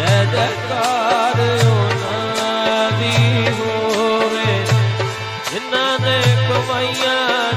ਜੈ ਜੈਕਾਰ ਉਹਨਾਂ ਦੀ ਹੋਵੇ ਜਿਨ੍ਹਾਂ ਨੇ ਕਮਾਈਆਂ